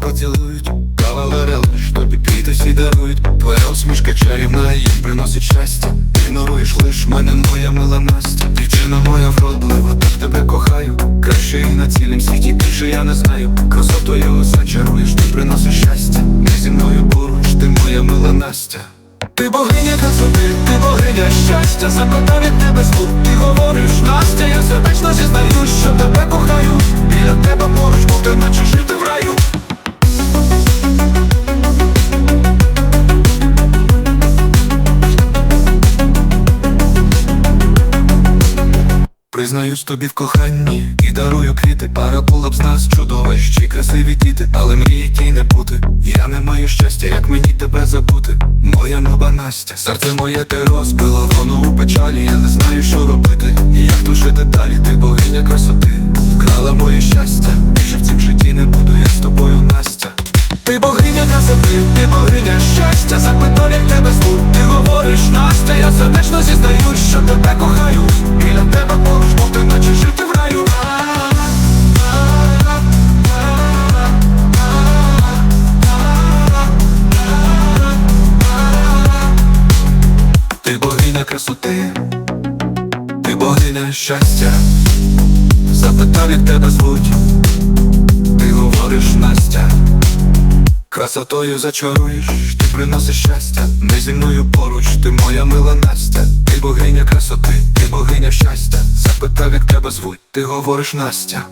солодко цілують, кавалери лиш тобі квіти всі дарують. Твоя усмішка чарівна їм приносить щастя. Ігноруєш лиш мене, моя мила Настя. Дівчина моя вродлива, так тебе кохаю. Краще і на цілім світі більше я не знаю. Красотою зачаруєш, ти приносиш щастя. Не зі мною поруч, ти моя мила Настя. Ти богиня красоти, ти богиня щастя, запитав від тебе Признаюсь тобі в коханні і дарую квіти. Пара була б з нас чудова, ще красиві діти, але мрії тій не бути. Я не маю щастя, як мені тебе забути. Моя нова Настя, серце моє ти розбила, воно у печалі, я не знаю, що робити. І як жити далі, ти богиня красоти, вкрала моє щастя. Більше в цім житті не буду, я з тобою, Настя. Ти богиня красоти, ти богиня щастя, запитав, як тебе звуть, ти говориш, Настя, я сердечно зізнаюсь, що тебе кохаю, богиня красоти, ти богиня щастя, запитав, як тебе звуть, ти говориш, Настя. Красотою зачаруєш, ти приносиш щастя, не зі мною поруч, ти моя мила Настя, ти богиня красоти, ти богиня щастя, запитав, як тебе звуть, ти говориш Настя.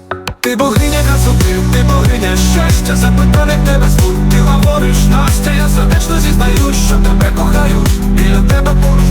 Ти богиня красоти, ти богиня щастя, запитав, як тебе звуть, ти говориш Настя, я сердечно зізнаюсь, що тебе кохаю, біля тебе поруч